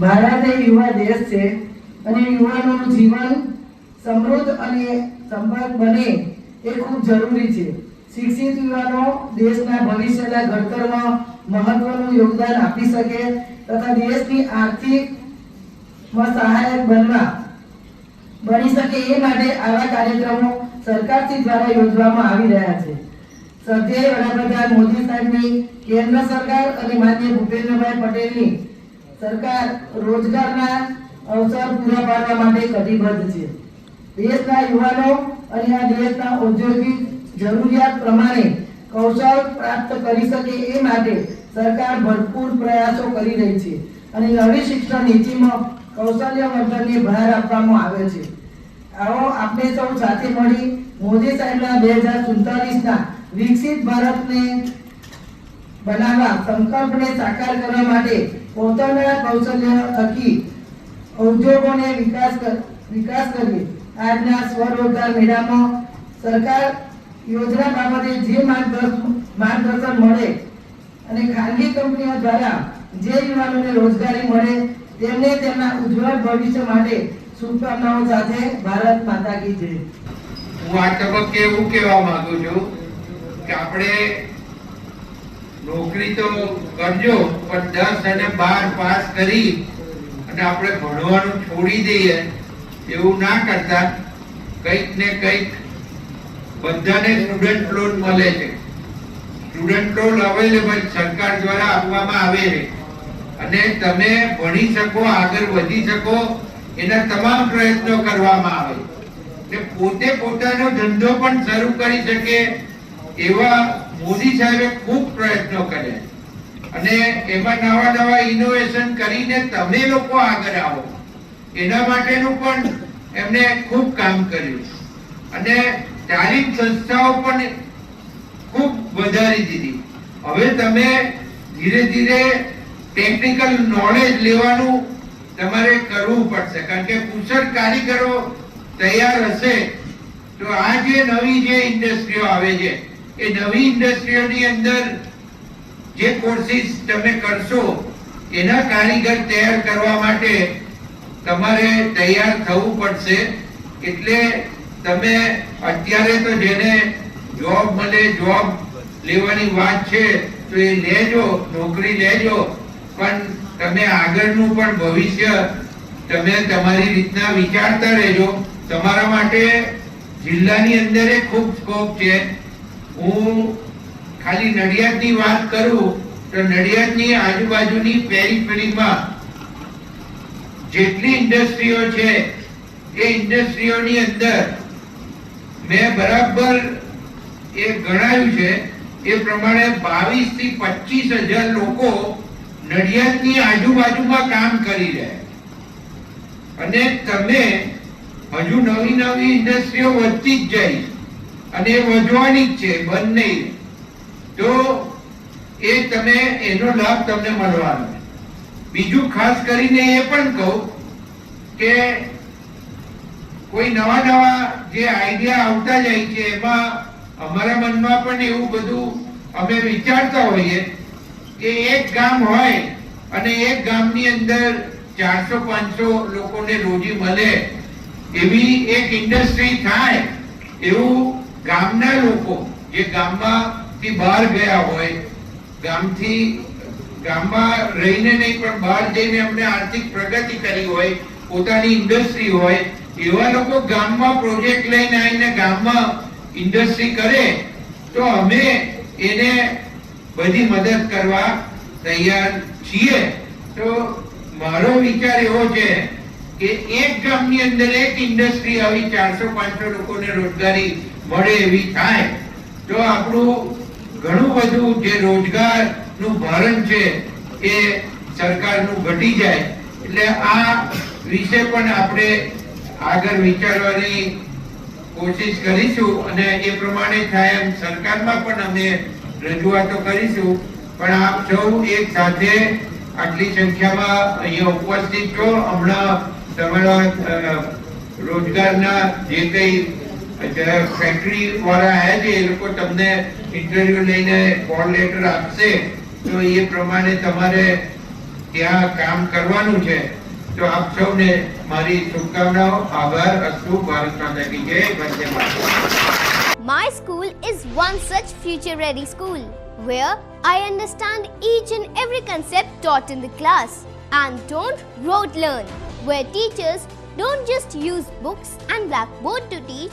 ભારત એ યુવા દેશ છે અને યુવાનોનું જીવન સમૃદ્ધ અને સંપર્ક બને એ ખૂબ જરૂરી છે. શિક્ષિત યુવાનો દેશના ભવિષ્યના ઘડતરમાં મહત્વનું યોગદાન આપી શકે તથા દેશની આર્થિક સહાયક બનવા બની શકે એ માટે આવા કાર્યક્રમો સરકારથી દ્વારા યોજવામાં આવી રહ્યા છે. શ્રદ્ધેય વડાપ્રધાન મોદી સાહેબની કેન્દ્ર સરકાર અને માન્ય ભૂપેન્દ્રભાઈ પટેલની સરકાર રોજગારના અવસર પૂરા પાડવા માટે કટિબદ્ધ છે. દેશના યુવાનો અને આ દેશના ઔદ્યોગિક જરૂરિયાત પ્રમાણે કૌશલ પ્રાપ્ત કરી શકે એ માટે સરકાર ભરપૂર પ્રયાસો કરી રહી છે અને નવી શિક્ષણ નીતિમાં કૌશલ્ય વર્ધનને ભાર આપવામાં આવે છે. આવો આપણે સૌ સાથે મળી મોદી સાહેબના બે હજાર સુડતાલીસના વિકસિત ભારતને બનાવવા સંકલ્પને સાકાર કરવા માટે પોતાના કૌશલ્ય થકી ઉદ્યોગોને વિકાસ વિકાસ કરીએ આજના સ્વરોજગાર મેળામાં સરકાર યોજના બાબતે જે માર્ગદર્શન મળે અને ખાનગી કંપનીઓ દ્વારા જે યુવાનોને રોજગારી મળે, તેમને તેમના ઉજ્જવળ ભવિષ્ય માટે શુભકામનાઓ સાથે ભારત માતા કી જય. હું આ તબક્કે એવું કહેવા માંગુ છું કે આપણે નોકરી તો કરજો, પણ દસ અને બાર પાસ કરી અને આપણે ભણવાનું છોડી દઈએ, એવું ના કરતા કંઈક ને કંઈક બધાને સ્ટુડન્ટ લોન મળે છે. સ્ટુડન્ટ લોન અવેલેબલ સરકાર દ્વારા આપવામાં આવે છે. અને તમે ભણી શકો, આગળ વધી શકો, એના તમામ પ્રયત્નો કરવામાં આવે. કે પોતે પોતાનો ધંધો પણ શરૂ કરી શકે એવા મોદી સાહેબે ખૂબ પ્રયત્નો કર્યા અને એમાં નવા નવા ઇનોવેશન કરીને તમે લોકો આગળ આવો. એના માટેનું પણ એમને ખૂબ કામ કર્યું. અને તાલીમ સંસ્થાઓ પણ ખૂબ વધારી દીધી. હવે તમે ધીરે ધીરે ટેકનિકલ નોલેજ લેવાનું તમારે કરવું પડશે. કારણ કે કુશળ કારીગરો તૈયાર હશે તો આ જે નવી જે ઇન્ડસ્ટ્રીઓ આવે છે એ નવી ઇન્ડસ્ટ્રીઓની અંદર જે કોર્સિસ તમે કરશો, એના કારીગર તૈયાર કરવા માટે તમારે તૈયાર થવું પડશે. એટલે તમે અત્યારે તો જેને જોબ મળે જોબ લેવાની વાત છે, તો એ લેજો, નોકરી લેજો. પણ તમે આગળનું પણ ભવિષ્ય તમે તમારી રીતના વિચારતા રહેજો. તમારા માટે જિલ્લાની અંદર ખૂબ સ્કોપ છે. હું ખાલી નડિયાદની વાત કરું, તો નડિયાદની આજુબાજુની પેરીફેરીમાં જેટલી ઇન્ડસ્ટ્રીઓ છે, એ ઇન્ડસ્ટ્રીઓની અંદર મેં બરાબર એ ગણાયું છે, એ પ્રમાણે બાવીસથી પચીસ હજાર લોકો નડિયાદની આજુબાજુમાં કામ કરી રહ્યા અને તમે હજુ નવી નવી ઇન્ડસ્ટ્રીઓ વધતી જ જાય અને વધવાની જ છે બંધ નહીં તો એ તમે, એનો લાભ તમને મળવાનો બીજું ખાસ કરીને એ પણ કહું કે કોઈ નવા નવા જે આઈડિયા આવતા જાય છે, એમાં અમારા મનમાં પણ એવું બધું અમે વિચારતા હોઈએ કે એક ગામ હોય અને એક ગામની અંદર ચારસો, પાંચસો લોકોને રોજી મળે એવી એક ઇન્ડસ્ટ્રી થાય એવું ગામના લોકો, જે ગામમાંથી બહાર ગયા હોય, ગામથી, ગામમાં રહીને નહીં, પણ બહાર જઈને એમને આર્થિક પ્રગતિ કરી હોય, પોતાની ઇન્ડસ્ટ્રી હોય, એવા લોકો ગામમાં પ્રોજેક્ટ લઈને આવીને ગામમાં ઇન્ડસ્ટ્રી કરે, તો અમે એને બધી મદદ કરવા તૈયાર છીએ. તો મારો વિચાર એવો છે કે એક ગામની અંદર એક ઇન્ડસ્ટ્રી આવી, ચારસો પાંચસો લોકોને રોજગારી મળે એવી થાય. તો આપણું ઘણું બધું જે રોજગારનું ભારણ છે એ સરકારનું ઘટી જાય. એટલે આ વિશે પણ આપણે આગળ વિચારવાની કોશિશ કરીશું અને એ પ્રમાણે થાય એમ સરકારમાં પણ અમે રજૂઆતો કરીશું. પણ આપ સૌ એક સાથે આટલી સંખ્યામાં અહીંયા ઉપસ્થિત છો. હમણાં તમારા રોજગારના જે કઈ ફેક્ટરી વાળા આવ્યા છે એ લોકો તમને ઇન્ટરવ્યુ લઈને કોલ લેટર આપશે તો એ પ્રમાણે તમારે ત્યાં કામ કરવાનું છે તો આપ સૌને મારી શુભકામનાઓ આભાર અસ્તુ ભારત માતા કી જય Vande Mataram My school is one such future ready school where I understand each and every concept taught in the class and don't rote learn, where teachers don't just use books and blackboard to teach